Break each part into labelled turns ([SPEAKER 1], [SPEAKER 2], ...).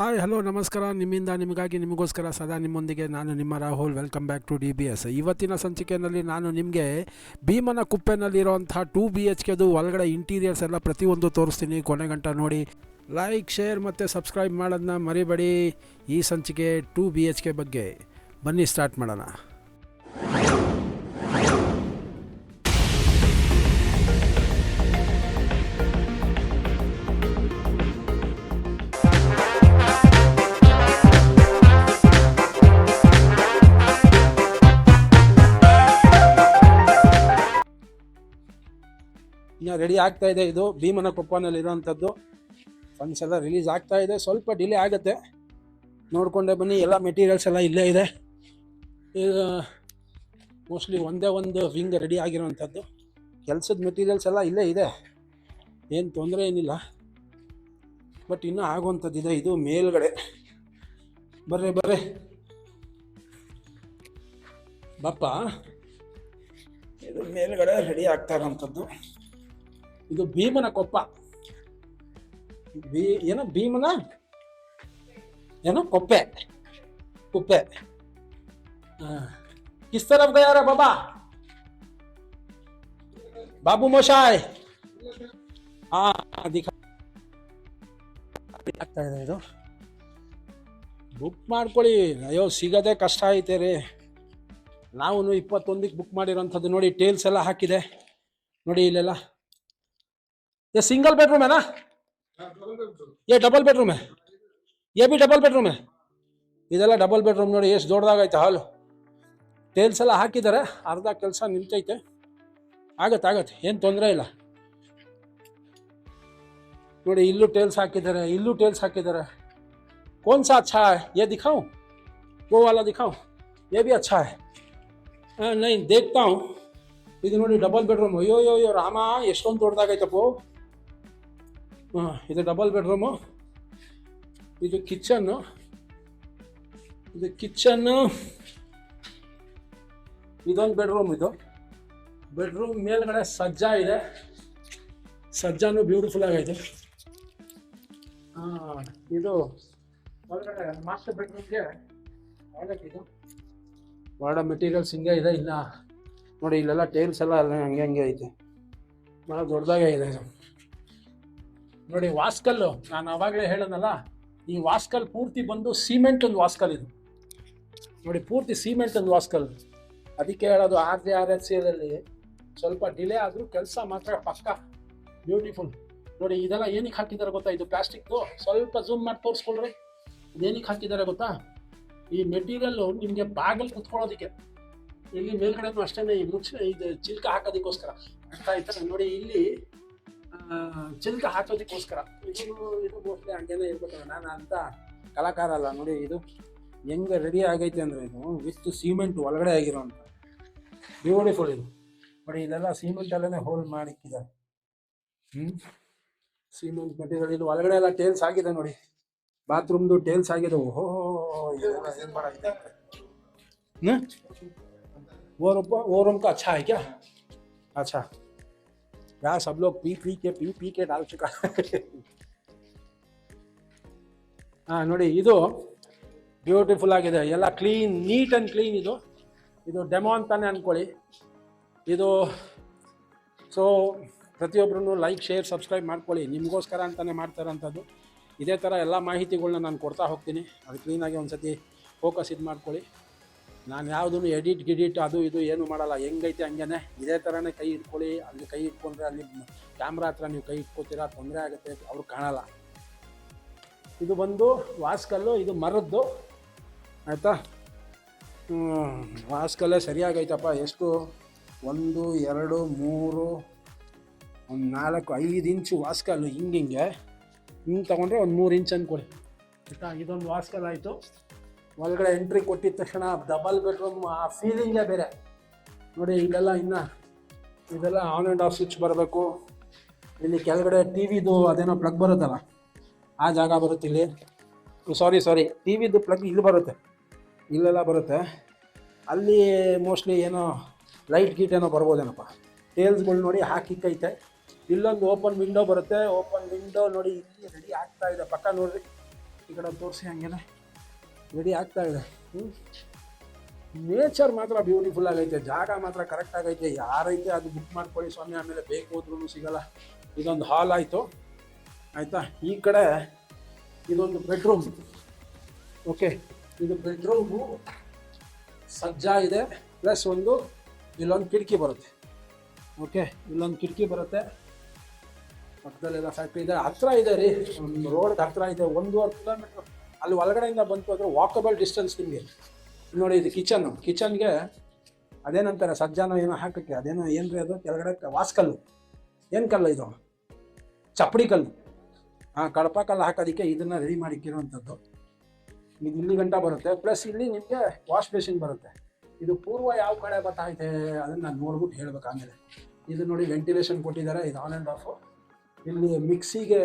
[SPEAKER 1] Hi, hello, ನಮಸ್ಕಾರ. ನಿಮ್ಮಿಂದ, ನಿಮಗಾಗಿ, ನಿಮಗೋಸ್ಕರ ಸದಾ ನಿಮ್ಮೊಂದಿಗೆ ನಾನು ನಿಮ್ಮ Rahul. Welcome back to D B S ಇವತ್ತಿನ ಸಂಚಿಕೆಯಲ್ಲಿ ನಾನು ನಿಮಗೆ ಭೀಮನ ಕುಪ್ಪೆನಲ್ಲಿರುವಂಥ ಟೂ ಬಿ ಎಚ್ ಕೆದು ಒಳಗಡೆ ಇಂಟೀರಿಯರ್ಸ್ ಎಲ್ಲ ಪ್ರತಿಯೊಂದು ತೋರಿಸ್ತೀನಿ. ಕೊನೆ ಗಂಟ ನೋಡಿ. ಲೈಕ್ ಶೇರ್ ಮತ್ತು ಸಬ್ಸ್ಕ್ರೈಬ್ ಮಾಡೋದನ್ನ ಮರಿಬೇಡಿ. ಈ ಸಂಚಿಕೆ ಟೂ ಬಿ ಎಚ್ ಕೆ ಬಗ್ಗೆ. ಬನ್ನಿ ಸ್ಟಾರ್ಟ್ ಮಾಡೋಣ. ಇನ್ನು ರೆಡಿ ಆಗ್ತಾ ಇದೆ ಇದು. ಭೀಮನ ಕೊಪ್ಪನಲ್ಲಿ ಇರೋವಂಥದ್ದು ಫಂಡ್ಸ್ ಎಲ್ಲ ರಿಲೀಸ್ ಆಗ್ತಾ ಇದೆ. ಸ್ವಲ್ಪ ಡಿಲೇ ಆಗುತ್ತೆ. ನೋಡಿಕೊಂಡೆ ಬನ್ನಿ. ಎಲ್ಲ ಮೆಟೀರಿಯಲ್ಸ್ ಎಲ್ಲ ಇಲ್ಲೇ ಇದೆ. ಈಗ ಮೋಸ್ಟ್ಲಿ ಒಂದೇ ಒಂದು ವಿಂಗ್ ರೆಡಿ ಆಗಿರೋವಂಥದ್ದು ಕೆಲಸದ ಮೆಟೀರಿಯಲ್ಸ್ ಎಲ್ಲ ಇಲ್ಲೇ ಇದೆ. ಏನು ತೊಂದರೆ ಏನಿಲ್ಲ. ಬಟ್ ಇನ್ನೂ ಆಗುವಂಥದ್ದಿದೆ ಇದು. ಮೇಲ್ಗಡೆ. ಬರ್ರಿ ಬರ್ರಿ. ಬಪ್ಪ, ಇದು ಮೇಲ್ಗಡೆ ರೆಡಿ ಆಗ್ತಾ ಇರೋವಂಥದ್ದು ಇದು ಭೀಮನ ಕೊಪ್ಪ. ಬೀ ಏನು? ಭೀಮನ? ಏನು? ಕೊಪ್ಪೆ. ಕುಪ್ಪೆ. ಕಿಸ್ ಗಯಾರ ಬಾಬಾ. ಬಾಬು ಮೋಶಾಯ್. ಆಗ್ತಾ ಇದೆ ಇದು. ಬುಕ್ ಮಾಡ್ಕೊಳ್ಳಿ. ಅಯ್ಯೋ, ಸಿಗದೆ ಕಷ್ಟ ಐತೆ ರೀ. ನಾವು ಇಪ್ಪತ್ತೊಂದಕ್ಕೆ ಬುಕ್ ಮಾಡಿರೋಂಥದ್ದು ನೋಡಿ, ಟೇಲ್ಸ್ ಎಲ್ಲ ಹಾಕಿದೆ. ನೋಡಿ ಇಲ್ಲೆಲ್ಲ. ये सिंगल बेडरूम है ना ये डबल बेडरूम है ये भी डबल बेडरूम है ಇದೆಲ್ಲ ಡಬಲ್ ಬೆಡ್ರೂಮ್ ನೋಡಿ ಎಷ್ಟು ದೊಡ್ಡದಾಗೈತೆ ಹಾಲು ಟೇಲ್ಸ್ ಎಲ್ಲ ಹಾಕಿದ್ದಾರೆ ಅರ್ಧ ಕೆಲಸ ನಿಂತೈತೆ ಆಗತ್ತೆ ಆಗತ್ತೆ ಏನು ತೊಂದರೆ ಇಲ್ಲ ನೋಡಿ ಇಲ್ಲೂ ಟೇಲ್ಸ್ ಹಾಕಿದ್ದಾರೆ ಇಲ್ಲೂ ಟೇಲ್ಸ್ ಹಾಕಿದ್ದಾರೆ कौन सा अच्छा है ये दिखाऊं वो वाला दिखाऊं ये भी अच्छा है हाँ, नहीं देखता हूँ ಇದು ನೋಡಿ ಡಬಲ್ ಬೆಡ್ರೂಮ್ ಅಯ್ಯೋ ಅಯ್ಯೋ ಅಯ್ಯೋ ರಾಮ ಎಷ್ಟೊಂದು ದೊಡ್ಡದಾಗೈತಪ್ಪು ಹಾಂ ಇದು ಡಬಲ್ ಬೆಡ್ರೂಮು ಇದು ಕಿಚನ್ನು ಇದು ಕಿಚನ್ನು ಇದೊಂದು ಬೆಡ್ರೂಮ್ ಇದು. ಬೆಡ್ರೂಮ್ ಮೇಲ್ಗಡೆ ಸಜ್ಜಾ ಇದೆ. ಸಜ್ಜಾನು ಬ್ಯೂಟಿಫುಲ್ ಆಗೈತೆ. ಇದು ಒಳಗಡೆ ಮಾಸ್ಟರ್ ಬೆಡ್ರೂಮ್ಗೆ ಇದು. ಒಳ ಮೆಟೀರಿಯಲ್ಸ್ ಹಿಂಗೆ ಇದೆ, ಇಲ್ಲ. ನೋಡಿ, ಇಲ್ಲೆಲ್ಲ ಟೈಲ್ಸ್ ಎಲ್ಲ ಹಂಗೆ ಹಂಗೆ ಐತೆ. ಭಾಳ ದೊಡ್ಡದಾಗೆ ಇದೆ ಇದು. ನೋಡಿ ವಾಸ್ಕಲ್ಲು ನಾನು ಅವಾಗಲೇ ಹೇಳೋನಲ್ಲ ಈ ವಾಸ್ಕಲ್ ಪೂರ್ತಿ ಬಂದು ಸಿಮೆಂಟ್ ಒಂದು ವಾಸ್ಕಲ್ ಇದು. ನೋಡಿ ಪೂರ್ತಿ ಸಿಮೆಂಟ್ ಒಂದು ವಾಸ್ಕಲ್. ಅದಕ್ಕೆ ಹೇಳೋದು ಆರ್ ಜೆ ಆರ್ ಎಚ್ ಸಿಯಲ್ಲಿ ಸ್ವಲ್ಪ ಡಿಲೇ ಆದರೂ ಕೆಲಸ ಮಾತ್ರ ಪಕ್ಕ. ಬ್ಯೂಟಿಫುಲ್ ನೋಡಿ ಇದೆಲ್ಲ ಏನಕ್ಕೆ ಹಾಕಿದ್ದಾರೆ ಗೊತ್ತಾ? ಇದು ಪ್ಲಾಸ್ಟಿಕ್ದು. ಸ್ವಲ್ಪ ಝೂಮ್ ಮಾಡಿ ತೋರಿಸ್ಕೊಳ್ರಿ. ಇದೇನಕ್ಕೆ ಹಾಕಿದ್ದಾರೆ ಗೊತ್ತಾ? ಈ ಮೆಟೀರಿಯಲ್ಲು ನಿಮಗೆ ಬಾಗಲ್ ಕುತ್ಕೊಳ್ಳೋದಕ್ಕೆ. ಇಲ್ಲಿ ಮೇಲ್ಗಡೆನೂ ಅಷ್ಟೇ ಈ ಮುಚ್ಚ ಇದು ಚಿಲ್ಕ ಹಾಕೋದಕ್ಕೋಸ್ಕರ. ಆಯ್ತಾ? ನೋಡಿ ಇಲ್ಲಿ ಚಿಲ್ಕ ಹಾಕೋದಕ್ಕೋಸ್ಕರ. ಇದು ಇದು ಮೋಸ್ಟ್ಲಿ ಇರ್ಬೇಕಲ್ಲ ನಾನು ಅಂತ ಕಲಾಕಾರ ಅಲ್ಲ, ನೋಡಿ ಇದು ಹೆಂಗೆ ರೆಡಿ ಆಗೈತೆ ಅಂದರೆ ಇದು ವಿತ್ ಸಿಮೆಂಟ್ ಒಳಗಡೆ ಆಗಿರೋ ಅಂತ ಬ್ಯೂಟಿಫುಲ್ ಇದು. ಬಟ್ ಇದೆಲ್ಲ ಸಿಮೆಂಟಲ್ಲೇ ಹೋಲ್ ಮಾಡಿಕ್ಕಿದ್ದಾರೆ. ಹ್ಞೂ ಸಿಮೆಂಟ್ ಮೆಟೀರಿಯಲ್ ಇದು ಒಳಗಡೆ ಎಲ್ಲ ಟೇಲ್ಸ್ ಆಗಿದೆ ನೋಡಿ. ಬಾತ್ರೂಮ್ದು ಟೇಲ್ಸ್ ಆಗಿದೆ. ಓಹೋ, ಇದೆಲ್ಲ ಏನು ಮಾಡಾಗಿದೆ ಹ್ಞೂ ಓರಪ್ಪ ಓರಮ್ಕ ಅಚ್ಚಾ ಆಯ್ಕೆ ಅಚ್ಚಾ अच्छा है क्या अच्छा यार सब लोग P P K P P K डाल चुका है ಹಾಂ ನೋಡಿ ಇದು ಬ್ಯೂಟಿಫುಲ್ ಆಗಿದೆ ಎಲ್ಲ ಕ್ಲೀನ್ ನೀಟ್ ಆ್ಯಂಡ್ ಕ್ಲೀನ್ ಇದು ಇದು ಡೆಮೋ ಅಂತಾನೆ ಅಂದ್ಕೊಳ್ಳಿ ಇದು ಸೊ ಪ್ರತಿಯೊಬ್ಬರೂ ಲೈಕ್ ಶೇರ್ ಸಬ್ಸ್ಕ್ರೈಬ್ ಮಾಡ್ಕೊಳ್ಳಿ ನಿಮಗೋಸ್ಕರ ಅಂತಾನೆ ಮಾಡ್ತಾರಂಥದ್ದು ಇದೇ ಥರ ಎಲ್ಲ ಮಾಹಿತಿಗಳ್ನ ನಾನು ಕೊಡ್ತಾ ಹೋಗ್ತೀನಿ ಅದು ಕ್ಲೀನಾಗಿ ಒಂದು ಸತಿ ಫೋಕಸ್ ಇದು ಮಾಡ್ಕೊಳ್ಳಿ ನಾನು ಯಾವುದನ್ನು ಎಡಿಟ್ ಗಿಡಿಟ್, ಅದು ಇದು ಏನು ಮಾಡಲ್ಲ. ಹೆಂಗೈತೆ ಹಂಗೇನೆ? ಇದೇ ಥರನೇ ಕೈ ಇಟ್ಕೊಳ್ಳಿ. ಅಲ್ಲಿ ಕೈ ಇಟ್ಕೊಂಡ್ರೆ ಅಲ್ಲಿ ಕ್ಯಾಮ್ರಾ ಹತ್ರ ನೀವು ಕೈ ಇಟ್ಕೋತೀರಾ? ತೊಂದರೆ ಆಗುತ್ತೆ ಅವ್ರು ಕಾಣಲ್ಲ. ಇದು ಬಂದು ವಾಸ್ಕಲ್ಲು, ಇದು ಮರದ್ದು. ಆಯಿತಾ? ವಾಸ್ಕಲ್ಲೇ ಸರಿಯಾಗೈತಪ್ಪ. ಎಷ್ಟು? ಒಂದು, ಎರಡು, ಮೂರು, ಒಂದು ನಾಲ್ಕು, ಐದು ಇಂಚು ವಾಸ್ಕಲ್ಲು. ಹಿಂಗೆ ಹಿಂಗೆ. ಹಿಂಗೆ ತೊಗೊಂಡ್ರೆ ಒಂದು ಮೂರು ಇಂಚ್ ಕೊಡಿ ಆಯಿತಾ? ಇದೊಂದು ವಾಸ್ಕಲ್ ಆಯಿತು ಒಳಗಡೆ ಎಂಟ್ರಿ ಕೊಟ್ಟಿದ ತಕ್ಷಣ ಡಬಲ್ ಬೆಡ್ರೂಮ್ ಆ ಫೀಲಿಂಗೇ ಬೇರೆ. ನೋಡಿ ಇಲ್ಲೆಲ್ಲ ಇನ್ನು ಇದೆಲ್ಲ ಆನ್ ಆ್ಯಂಡ್ ಆಫ್ ಸ್ವಿಚ್ ಬರಬೇಕು. ಇಲ್ಲಿ ಕೆಳಗಡೆ ಟಿ ವಿದು ಅದೇನೋ ಪ್ಲಗ್ ಬರುತ್ತಲ್ಲ, ಆ ಜಾಗ ಬರುತ್ತೆ ಇಲ್ಲಿ. ಸಾರಿ ಸಾರಿ ಟಿ ವಿದು ಪ್ಲಗ್ ಇಲ್ಲಿ ಬರುತ್ತೆ. ಇಲ್ಲೆಲ್ಲ ಬರುತ್ತೆ. ಅಲ್ಲಿ ಮೋಸ್ಟ್ಲಿ ಏನೋ ಲೈಟ್ ಗೀಟ್ ಏನೋ ಬರ್ಬೋದೇನಪ್ಪ? ಟೇಲ್ಸ್ಗಳು ನೋಡಿ ಹಾಕಿಕ್ಕೈತೆ ಇಲ್ಲೊಂದು ಓಪನ್ ವಿಂಡೋ ಬರುತ್ತೆ. ಓಪನ್ ವಿಂಡೋ ನೋಡಿ ಇಲ್ಲಿ ರೆಡಿ ಆಗ್ತಾ ಇದೆ. ಪಕ್ಕ ನೋಡಿರಿ. ಈ ಕಡೆ ತೋರಿಸಿ ಹಂಗೇನೆ. ರೆಡಿ ಆಗ್ತಾ ಇದೆ. ನೇಚರ್ ಮಾತ್ರ ಬ್ಯೂಟಿಫುಲ್ ಆಗೈತೆ, ಜಾಗ ಮಾತ್ರ ಕರೆಕ್ಟ್ ಆಗೈತೆ, ಯಾರೈತೆ ಅದು ಬುಕ್ ಮಾಡ್ಕೊಳ್ಳಿ ಸ್ವಾಮಿ, ಆಮೇಲೆ ಬೇಕು ಹೋದ್ರೂ ಸಿಗಲ್ಲ. ಇದೊಂದು ಹಾಲ್ ಆಯಿತು. ಆಯಿತಾ? ಈ ಕಡೆ ಇದೊಂದು ಬೆಡ್ರೂಮ್ ಓಕೆ ಇದು ಬೆಡ್ರೂಮು ಸಜ್ಜಾ ಇದೆ ಪ್ಲಸ್ ಒಂದು ಇಲ್ಲೊಂದು ಕಿಟಕಿ ಬರುತ್ತೆ. ಓಕೆ ಇಲ್ಲೊಂದು ಕಿಟಕಿ ಬರುತ್ತೆ. ಪಕ್ಕದಲ್ಲೆಲ್ಲ ಫ್ಯಾಕ್ಟ್ರಿ ಇದೆ. ಹತ್ರ ಇದೆ ರೀ ರೋಡ್ ಹತ್ರ ಇದೆ, ಒಂದೂವರೆ ಕಿಲೋಮೀಟ್ರ್ ಅಲ್ಲಿ ಒಳಗಡೆಯಿಂದ ಬಂತು ಅಂದರೆ ವಾಕಬಲ್ ಡಿಸ್ಟೆನ್ಸ್ ನಿಮಗೆ. ನೋಡಿ ಇದು ಕಿಚನ್ನು ಕಿಚನ್ಗೆ ಅದೇನಂತಾರೆ, ಸಜ್ಜಾನ ಏನೋ ಹಾಕಕ್ಕೆ, ಅದೇನೋ ಏನ್ರಿ ಅದು? ಕೆಳಗಡೆ ವಾಸ್ಕಲ್ಲು ಏನು ಕಲ್ಲು ಇದು? ಚಪ್ಪಡಿ ಕಲ್ಲು. ಹಾಂ ಕಡಪ ಕಲ್ಲು ಹಾಕೋದಕ್ಕೆ ಇದನ್ನು ರೆಡಿ ಮಾಡಿಕ್ಕಿರುವಂಥದ್ದು. ಇದು ಇಲ್ಲಿ ಗಂಟ ಬರುತ್ತೆ. ಪ್ಲಸ್ ಇಲ್ಲಿ ನಿಮಗೆ ವಾಶ್ ಬೇಸಿನ್ ಬರುತ್ತೆ. ಇದು ಪೂರ್ವ ಯಾವ ಕಡೆ ಬರ್ತಾಯಿದೆ ಅದನ್ನು ನಾನು ನೋಡ್ಬಿಟ್ಟು ಹೇಳ್ಬೇಕು ಆಮೇಲೆ. ಇದು ನೋಡಿ ವೆಂಟಿಲೇಷನ್ ಕೊಟ್ಟಿದ್ದಾರೆ, ಇದು ಆನ್ ಆ್ಯಂಡ್ ಆಫು ಇಲ್ಲಿ ಮಿಕ್ಸಿಗೆ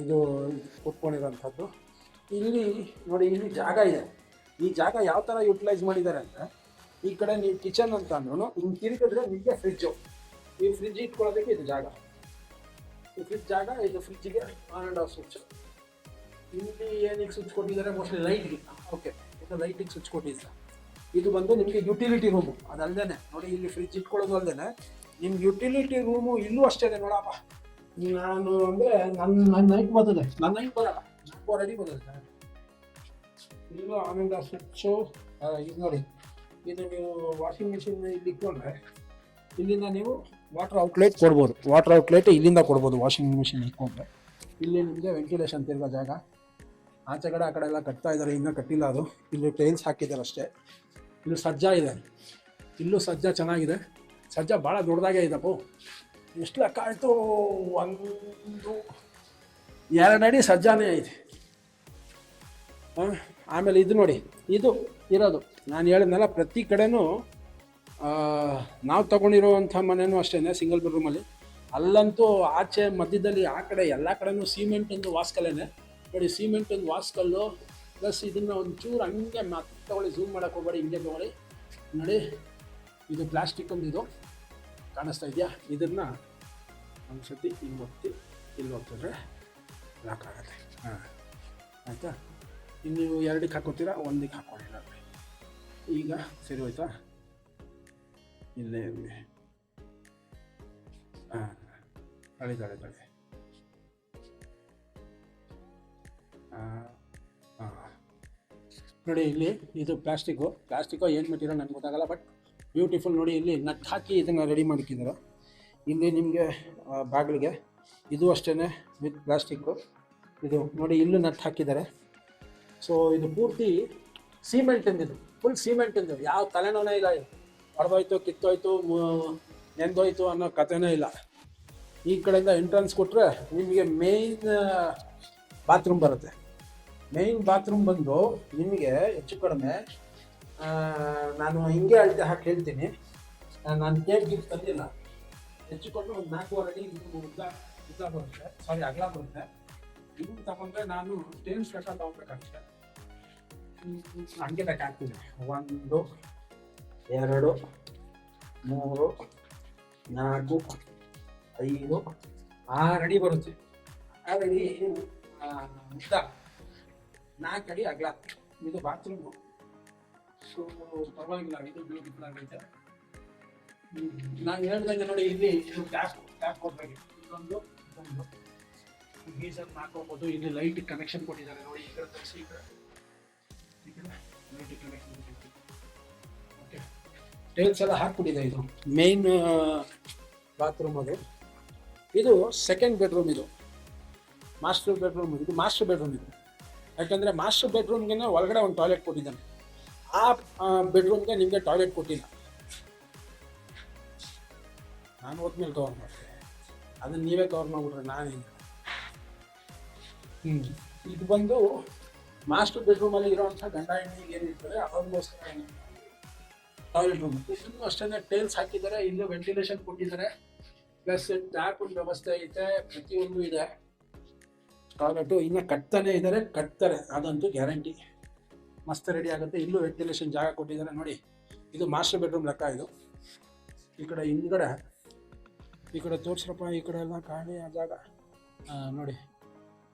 [SPEAKER 1] ಇದು ಕುತ್ಕೊಂಡಿರೋಂಥದ್ದು ಇಲ್ಲಿ ನೋಡಿ, ಇಲ್ಲಿ ಜಾಗ ಇದೆ. ಈ ಜಾಗ ಯಾವ ಥರ ಯುಟಿಲೈಸ್ ಮಾಡಿದ್ದಾರೆ ಅಂದರೆ, ಈ ಕಡೆ ನೀವು ಕಿಚನ್ ಅಂತ ಅಂದ್ರೂ ಹಿಂಗೆ ತಿರುಗಿದ್ರೆ ನಿಮಗೆ ಫ್ರಿಜ್ಜು ಈ ಫ್ರಿಜ್ ಇಟ್ಕೊಳ್ಳೋದಕ್ಕೆ ಇದು ಜಾಗ. ಈ ಫ್ರಿಜ್ ಜಾಗ, ಇದು ಫ್ರಿಜ್ಜಿಗೆ ಆನ್ ಆ್ಯಂಡ್ ಆಫ್ ಸ್ವಿಚ್ ಇಲ್ಲಿ ಏನಕ್ಕೆ ಸ್ವಿಚ್ ಕೊಟ್ಟಿದ್ದಾರೆ? ಮೋಸ್ಟ್ಲಿ ಲೈಟ್ಗೆ ಓಕೆ ಇದು ಲೈಟಿಗೆ ಸ್ವಿಚ್ ಕೊಟ್ಟಿದ್ದಾರೆ. ಇದು ಬಂದು ನಿಮಗೆ ಯುಟಿಲಿಟಿ ರೂಮು ಅದಲ್ಲದೆ ನೋಡಿ, ಇಲ್ಲಿ ಫ್ರಿಜ್ ಇಟ್ಕೊಳ್ಳೋದು ಅಲ್ಲದೆ ನಿಮ್ಗೆ ಯುಟಿಲಿಟಿ ರೂಮು ಇಲ್ಲೂ ಅಷ್ಟೇ ನೋಡಪ್ಪ. ನಾನು ಅಂದ್ರೆ ನನ್ನ ನನ್ನ ನೈಟ್ ಬರ್ತದೆ ನನ್ನ ನೈಟ್ ಬರಲ್ಲ ಆಲ್ರೆಡಿ ಬರ್ತದೆ ಇಲ್ಲೂ ಆಮೇಲೆ ಸ್ವಿಚ್ಚು ಇದು ನೋಡಿ. ಇದು ನೀವು ವಾಷಿಂಗ್ ಮೆಷಿನ್ ಇಲ್ಲಿ ಇಟ್ಕೊಂಡ್ರೆ, ಇಲ್ಲಿಂದ ನೀವು ವಾಟರ್ ಔಟ್ಲೆಟ್ ಕೊಡ್ಬೋದು. ವಾಟರ್ ಔಟ್ಲೆಟ್ ಇಲ್ಲಿಂದ ಕೊಡ್ಬೋದು ವಾಷಿಂಗ್ ಮಿಷಿನ್ ಇಟ್ಕೊಂಡ್ರೆ. ಇಲ್ಲಿ ನಿಮಗೆ ವೆಂಟಿಲೇಷನ್ ತಿರ್ಗೋ ಜಾಗ. ಆಚೆ ಕಡೆ, ಆ ಕಡೆ ಎಲ್ಲ ಕಟ್ತಾ ಇದ್ದಾರೆ. ಇನ್ನೂ ಕಟ್ಟಿಲ್ಲ ಅದು. ಇಲ್ಲಿ ಟೈಲ್ಸ್ ಹಾಕಿದ್ದಾರೆ ಅಷ್ಟೇ. ಇಲ್ಲಿ ಸಜ್ಜಾ ಇದೆ. ಇಲ್ಲೂ ಸಜ್ಜಾ ಚೆನ್ನಾಗಿದೆ. ಸಜ್ಜಾ ಭಾಳ ದೊಡ್ಡದಾಗೇ ಇದಪ್ಪ. ಎಷ್ಟು ಲೆಕ್ಕ ಆಯಿತು? ಒಂದು, ಎರಡು ಅಡಿ ಸಜ್ಜಾನೆ ಐತೆ. ಆಮೇಲೆ ಇದು ನೋಡಿ, ಇದು ಇರೋದು. ನಾನು ಹೇಳಿದ್ನಲ್ಲ, ಪ್ರತಿ ಕಡೆನೂ ನಾವು ತಗೊಂಡಿರೋವಂಥ ಮನೆಯೂ ಅಷ್ಟೇ ಸಿಂಗಲ್ ಬೆಡ್ರೂಮಲ್ಲಿ ಅಲ್ಲಂತೂ ಆಚೆ ಮಧ್ಯದಲ್ಲಿ ಆ ಕಡೆ, ಎಲ್ಲ ಕಡೆನೂ ಸಿಮೆಂಟಿಂದು ವಾಸ್ಕಲ್ಲೇನೆ ನೋಡಿ ಸಿಮೆಂಟಿಂದು ವಾಸ್ಕಲ್ಲು ಪ್ಲಸ್ ಇದನ್ನು ಒಂಚೂರು ಹಂಗೆ ಮತ್ತೆ ತಗೊಳ್ಳಿ ಝೂಮ್ ಮಾಡೋಕ್ಕೆ ಹೋಗ್ಬೇಡಿ, ಹಿಂಗೆ ತಗೊಳ್ಳಿ. ನೋಡಿ, ಇದು ಪ್ಲಾಸ್ಟಿಕ್ ಒಂದು ಇದು ಕಾಣಿಸ್ತಾ ಇದೆಯಾ? ಇದನ್ನು ಒಂದು ಸತಿ ಒತ್ತಿ ಇಲ್ಲಿ ಒತ್ತಿದ್ರೆ ಲಾಕ್ ಆಗುತ್ತೆ. ಹಾಂ, ಆಯಿತಾ? ಇನ್ನು ನೀವು ಎರಡಕ್ಕೆ ಹಾಕೋತೀರಾ? ಒಂದಕ್ಕೆ ಹಾಕೊಳ್ಳಿಲ್ಲ ಈಗ, ಸರಿ ಹೋಯ್ತಾ? ಇಲ್ಲೇ ಇರಲಿ. ಹಾಂ ತಳಿ ತಳಿ ಹಾಂ. ನೋಡಿ, ಇಲ್ಲಿ ಇದು ಪ್ಲಾಸ್ಟಿಕ್ಕು. ಪ್ಲಾಸ್ಟಿಕ್ಕೋ ಏನು ಮೆಟೀರಿಯಲ್ ನನಗೆ ಗೊತ್ತಾಗಲ್ಲ, ಬಟ್ ಬ್ಯೂಟಿಫುಲ್ ನೋಡಿ ಇಲ್ಲಿ ನಟ್ ಹಾಕಿ ಇದನ್ನು ರೆಡಿ ಮಾಡಿಕ್ಕಿದ್ದಾರೆ ಇಲ್ಲಿ ನಿಮಗೆ ಬಾಗಿಲಿಗೆ. ಇದು ಅಷ್ಟೇ ವಿತ್ ಪ್ಲಾಸ್ಟಿಕ್ಕು ಇದು ನೋಡಿ ಇಲ್ಲೂ ನಟ್ ಹಾಕಿದ್ದಾರೆ ಸೊ ಇದು ಪೂರ್ತಿ ಸಿಮೆಂಟ್ ಇದು ಫುಲ್ ಸಿಮೆಂಟಿಂದ ಯಾವ ತಲೆನೋನೇ ಇಲ್ಲ ಹೊಡೆದೋಯ್ತು ಕಿತ್ತೋಯ್ತು ನೆಂದೋಯ್ತು ಅನ್ನೋ ಕಥೆನೇ ಇಲ್ಲ. ಈ ಕಡೆಯಿಂದ ಎಂಟ್ರೆನ್ಸ್ ಕೊಟ್ಟರೆ ನಿಮಗೆ ಮೇಯ್ನ್ ಬಾತ್ರೂಮ್ ಬರುತ್ತೆ. ಮೇಯ್ನ್ ಬಾತ್ರೂಮ್ ಬಂದು ನಿಮಗೆ ಹೆಚ್ಚು ಕಡಿಮೆ ನಾನು ಹಿಂಗೆ ಅಳತೆ ಹಾಕಿ ಹೇಳ್ತೀನಿ. ನಾನು ಕೇಕ್ ಗಿಫ್ಟ್ ತಂದಿಲ್ಲ ಹೆಚ್ಚು ಕಡಿಮೆ ಒಂದು ನಾಲ್ಕೂವರೆ ಅಡಿ ಉದ್ದ ಉದ್ದ ಬರುತ್ತೆ. ಸಾರಿ ಅಗಲ ಬರುತ್ತೆ. ಇದು ತಗೊಂಡ್ರೆ ನಾನು ಟೇನ್ ಸ್ಪೆಷಲ್ ತಗೊಬೇಕಾಗುತ್ತೆ. ಹಂಗೆ ಲೆಕ್ಕ ಹಾಕ್ತೀನಿ ಒಂದು, ಎರಡು, ಮೂರು, ನಾಲ್ಕು, ಐದು, ಆರು ಅಡಿ ಬರುತ್ತೆ. ಆರು ಅಡಿ ಉದ್ದ. ನಾಲ್ಕು ಅಡಿ ಅಗಲ. ಇದು ಬಾತ್ರೂಮು ಸೊ ಪರವಾಗಿಲ್ಲ, ಇದು ಬ್ಯೂಟಿಫುಲ್ ಆಗೈತೆ. ನಾನು ಹೇಳ್ದಂಗೆ ನೋಡಿ ಇಲ್ಲಿ ಇದು ಟ್ಯಾಪ್ ಟ್ಯಾಪ್ ಕೊಡ್ಬೇಕು ಇದೊಂದು ಇದೊಂದು. ಗೀಸರ್ ಹಾಕೋಬೋದು ಇಲ್ಲಿ ಲೈಟ್ ಕನೆಕ್ಷನ್ ಕೊಟ್ಟಿದ್ದಾರೆ ನೋಡಿ, ಈ ಕಡೆ ತರಿಸಿ, ಈ ಕಡೆ. ಲೈಟ್ ಕನೆಕ್ಷನ್ ಓಕೆ ಟೈಲ್ಸ್ ಎಲ್ಲ ಹಾಕ್ಬಿಟ್ಟಿದೆ ಇದು. ಮೇನ್ ಬಾತ್ರೂಮ್ ಅದು. ಇದು ಸೆಕೆಂಡ್ ಬೆಡ್ರೂಮ್ ಇದು. ಮಾಸ್ಟರ್ ಬೆಡ್ರೂಮ್ ಇದು. ಮಾಸ್ಟರ್ ಬೆಡ್ರೂಮ್ ಇದು. ಯಾಕಂದರೆ ಮಾಸ್ಟರ್ ಬೆಡ್ರೂಮ್ಗೆ ಒಳಗಡೆ ಒಂದು ಟಾಯ್ಲೆಟ್ ಕೊಟ್ಟಿದ್ದಾನೆ. ಆ ಬೆಡ್ರೂಮ್ಗೆ ನಿಮಗೆ ಟಾಯ್ಲೆಟ್ ಕೊಟ್ಟಿಲ್ಲ ನಾನು ಹೋದ್ಮೇಲೆ ಕವರ್ ಮಾಡ್ತೀನಿ ಅದನ್ನ ನೀವೇ ಕವರ್ ಮಾಡ್ಬಿಟ್ರೆ ನಾನೇನು ಹ್ಞೂ ಇದು ಬಂದು ಮಾಸ್ಟರ್ ಬೆಡ್ರೂಮಲ್ಲಿ ಇರೋವಂಥ ಗಂಡ ಹೆಣ್ಣಿಗೆ ಏನಿರ್ತದೆ ಅದಕ್ಕೋಸ್ಕರ ಟಾಯ್ಲೆಟ್ ರೂಮ್ ಇದನ್ನು ಅಷ್ಟೇ ಟೈಲ್ಸ್ ಹಾಕಿದ್ದಾರೆ ಇಲ್ಲೂ ವೆಂಟಿಲೇಷನ್ ಕೊಟ್ಟಿದ್ದಾರೆ ಪ್ಲಸ್ ಟ್ಯಾಪ್ ವ್ಯವಸ್ಥೆ ಐತೆ ಪ್ರತಿಯೊಂದು ಇದೆ ಟಾಯ್ಲೆಟು ಇನ್ನೂ ಕಟ್ತಾನೆ ಇದ್ದಾರೆ ಕಟ್ತಾರೆ ಅದಂತೂ ಗ್ಯಾರಂಟಿ ಮಸ್ತ್ ರೆಡಿ ಆಗುತ್ತೆ. ಇಲ್ಲೂ ವೆಂಟಿಲೇಷನ್ ಜಾಗ ಕೊಟ್ಟಿದ್ದಾರೆ ನೋಡಿ. ಇದು ಮಾಸ್ಟರ್ ಬೆಡ್ರೂಮ್ ಲೆಕ್ಕ ಇದು. ಈ ಕಡೆ ಹಿಂದ್ಗಡೆ, ಈ ಕಡೆ ತೋರ್ಸ್ರಪ್ಪ, ಈ ಕಡೆ ಎಲ್ಲ ಖಾಲಿ ಆ ಜಾಗ. ನೋಡಿ.